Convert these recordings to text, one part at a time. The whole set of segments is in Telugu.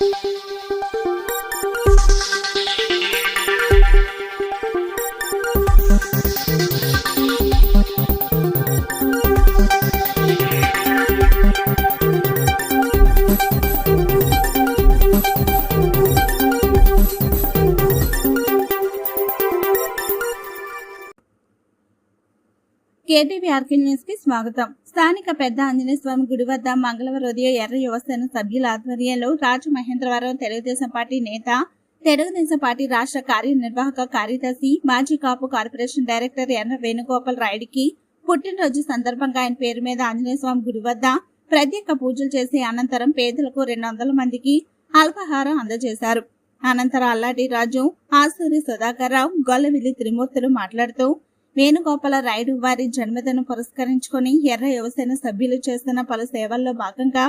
thank you కేటీవీ ఆర్కే న్యూస్కి స్వాగతం. స్థానిక పెద్ద ఆంజనేయ స్వామి గుడి వద్ద మంగళవారం ఉదయం ఎర్ర యువసేన సభ్యుల ఆధ్వర్యంలో రాజమహేంద్రవరం తెలుగుదేశం పార్టీ నేత తెలుగుదేశం పార్టీ రాష్ట్ర కార్యనిర్వాహక కార్యదర్శి మాజీ కాపు కార్పొరేషన్ డైరెక్టర్ ఎర్ర వేణుగోపాల్ రాయుడికి పుట్టినరోజు సందర్భంగా ఆయన పేరు మీద ఆంజనేయ స్వామి గుడి వద్ద ప్రత్యేక పూజలు చేసి అనంతరం పేదలకు రెండు వందల మందికి అల్పాహారం అందజేశారు. అనంతరం అల్లాడి రాజు ఆసూరి సుధాకర్ రావు గొల్లవిల్లి త్రిమూర్తులు మాట్లాడుతూ వేణుగోపాల రాయుడు వారి జన్మదినం పురస్కరించుకొని ఎర్ర యువసేన సభ్యులు చేస్తున్న పలు సేవల్లో భాగంగా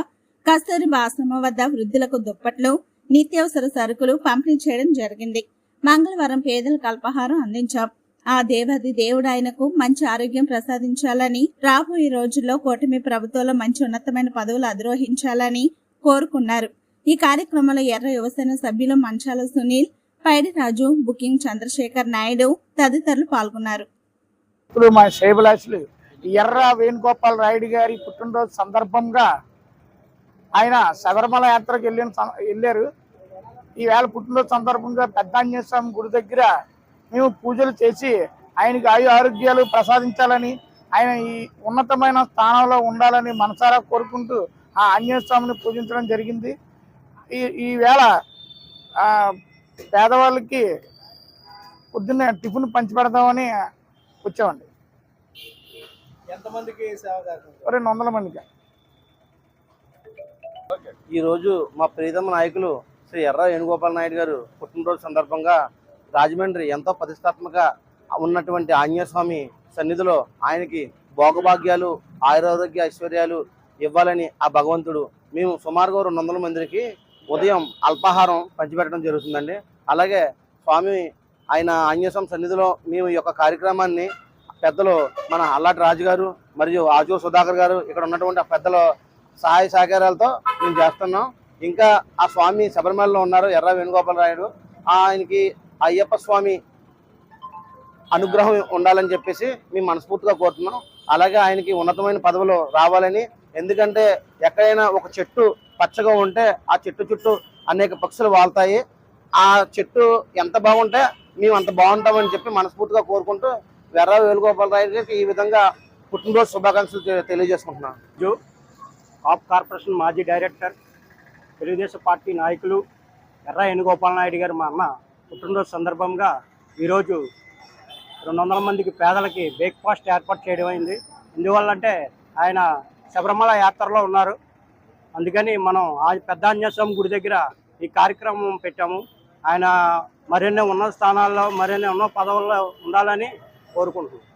కస్తూరిబా ఆశ్రమం వద్ద వృద్ధులకు దుప్పట్లు నిత్యావసర సరుకులు పంపిణీ చేయడం జరిగింది. మంగళవారం పేదలకు అల్పాహారం అందించాం. ఆ దేవాది దేవుడు ఆయనకు మంచి ఆరోగ్యం ప్రసాదించాలని రాబోయే రోజుల్లో కూటమి ప్రభుత్వంలో మంచి ఉన్నతమైన పదవులు అధిరోహించాలని కోరుకున్నారు. ఈ కార్యక్రమంలో ఎర్ర యువసేన సభ్యులు మంచాల సునీల్ పైడిరాజు బుకింగ్ చంద్రశేఖర్ నాయుడు తదితరులు పాల్గొన్నారు. ఇప్పుడు మా శైబలాసులు ఎర్ర వేణుగోపాల్ రాయుడు గారి పుట్టినరోజు సందర్భంగా ఆయన శబరిమల యాత్రకు వెళ్ళిన వెళ్ళారు. ఈవేళ పుట్టినరోజు సందర్భంగా పెద్ద స్వామి గుడి దగ్గర మేము పూజలు చేసి ఆయనకి ఆయు ఆరోగ్యాలు ప్రసాదించాలని ఆయన ఈ ఉన్నతమైన స్థానంలో ఉండాలని మనసారా కోరుకుంటూ ఆ ఆంజనేయ స్వామిని పూజించడం జరిగింది. ఈ ఈవేళ పేదవాళ్ళకి పొద్దున్నే టిఫిన్ పంచి పెడదామని వచ్చామండి. ఎంతమందికి రెండు వందల మందికి. ఈరోజు మా ప్రీతమ నాయకులు శ్రీ ఎర్ర వేణుగోపాల్ నాయుడు గారు పుట్టినరోజు సందర్భంగా రాజమండ్రి ఎంతో ప్రతిష్టాత్మక ఉన్నటువంటి ఆంజనేయ స్వామి సన్నిధిలో ఆయనకి భోగభాగ్యాలు ఆయురారోగ్య ఐశ్వర్యాలు ఇవ్వాలని ఆ భగవంతుడు మేము సుమారుగా రెండు వందల మందికి ఉదయం అల్పాహారం పంచిపెట్టడం జరుగుతుందండి. అలాగే స్వామి ఆయన ఆంజనేయ సన్నిధిలో మేము ఈ యొక్క కార్యక్రమాన్ని పెద్దలు మన అల్లాటి రాజు గారు మరియు ఆజూర్ సుధాకర్ గారు ఇక్కడ ఉన్నటువంటి పెద్దల సహాయ సహకారాలతో మేము చేస్తున్నాం. ఇంకా ఆ స్వామి శబరిమలలో ఉన్నారు ఎర్ర వేణుగోపాల రాయుడు ఆయనకి అయ్యప్ప స్వామి అనుగ్రహం ఉండాలని చెప్పేసి మేము మనస్ఫూర్తిగా కోరుతున్నాం. అలాగే ఆయనకి ఉన్నతమైన పదవులు రావాలని. ఎందుకంటే ఎక్కడైనా ఒక చెట్టు పచ్చగా ఉంటే ఆ చెట్టు చుట్టూ అనేక పక్షులు వాళ్తాయి. ఆ చెట్టు ఎంత బాగుంటే మేము అంత బాగుంటామని చెప్పి మనస్ఫూర్తిగా కోరుకుంటూ ఎర్ర వేణుగోపాల రాయ్ గారికి ఈ విధంగా పుట్టినరోజు శుభాకాంక్షలు తెలియజేసుకుంటున్నాను. జో కాప్ కార్పొరేషన్ మాజీ డైరెక్టర్ తెలుగుదేశం పార్టీ నాయకులు ఎర్ర వేణుగోపాల నాయుడు గారు మా అన్న పుట్టినరోజు సందర్భంగా ఈరోజు రెండు వందల మందికి పేదలకి బ్రేక్ఫాస్ట్ ఏర్పాటు చేయడం అయింది. ఎందువల్ల అంటే ఆయన శబరిమల యాత్రలో ఉన్నారు. అందుకని మనం ఆ పెద్ద స్వామి గుడి దగ్గర ఈ కార్యక్రమం పెట్టాము. ఆయన మరెన్నో ఉన్న స్థానాల్లో మరెన్నో ఉన్న పదవుల్లో ఉండాలని కోరుకుంటున్నాం.